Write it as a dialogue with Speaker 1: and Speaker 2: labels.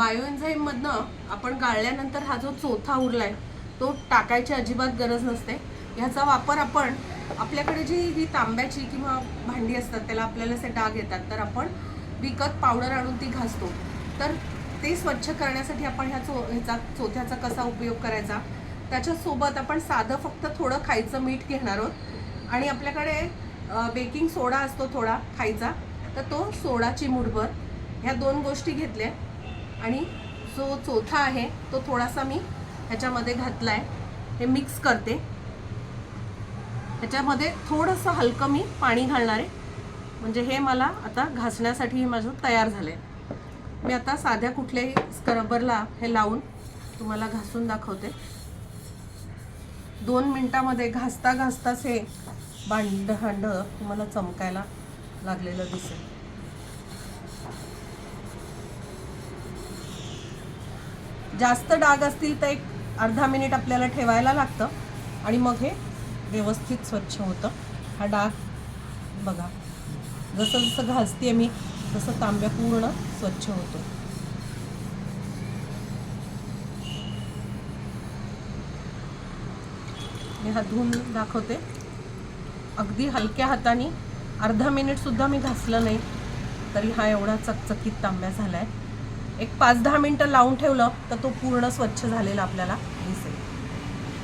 Speaker 1: बायोएन्झाईममधनं आपण गाळल्यानंतर हा जो चोथा उरलाय तो टाकायची अजिबात गरज नसते. ह्याचा वापर आपण आपल्याकडे जी ही तांब्याची किंवा भांडी असतात त्याला आपल्याला असे डाग येतात तर आपण विकत पावडर आणून ती घासतो. तर ते स्वच्छ करण्यासाठी आपण ह्या चो ह्याचा चोथ्याचा कसा उपयोग करायचा? त्याच्यासोबत आपण साधं फक्त थोडं खायचं मीठ घेणार आहोत. आणि आपल्याकडे बेकिंग सोडा असतो थोडा खायचा तर तो सोडाची मुठभर. ह्या दोन गोष्टी घेतल्या. आणि जो चोथा आहे तो थोडासा मी ह्याच्यामध्ये घातला आहे हे मिक्स करते. ह्याच्यामध्ये थोडंसं हलकं मी पाणी घालणार आहे. म्हणजे हे मला आता घासण्यासाठी हे माझं तयार झालं आहे मी आता साध्या कुठल्याही स्क्रबरला हे लावून तुम्हाला घासून दाखवते. दोन मिनटामध्ये घासता घासताच हे भांड हांड तुम्हाला चमकायला लागलेलं दिसेल. जास्त डाग असतील तर एक अर्धा मिनिट आपल्याला ठेवायला लागतं. आणि मग हे व्यवस्थित स्वच्छ होतं. हा डाग बघा. जसं जसं घासते मी तसं तांब्या पूर्ण स्वच्छ होतो. मी हा धुवून दाखवते. अगदी हलक्या हाताने अर्धा मिनिटसुद्धा मी घासलं नाही तरी हा एवढा चकचकीत तांब्या झाला आहे एक पाच दहा मिनटं लावून ठेवलं तर तो पूर्ण स्वच्छ झालेला आपल्याला दिसेल.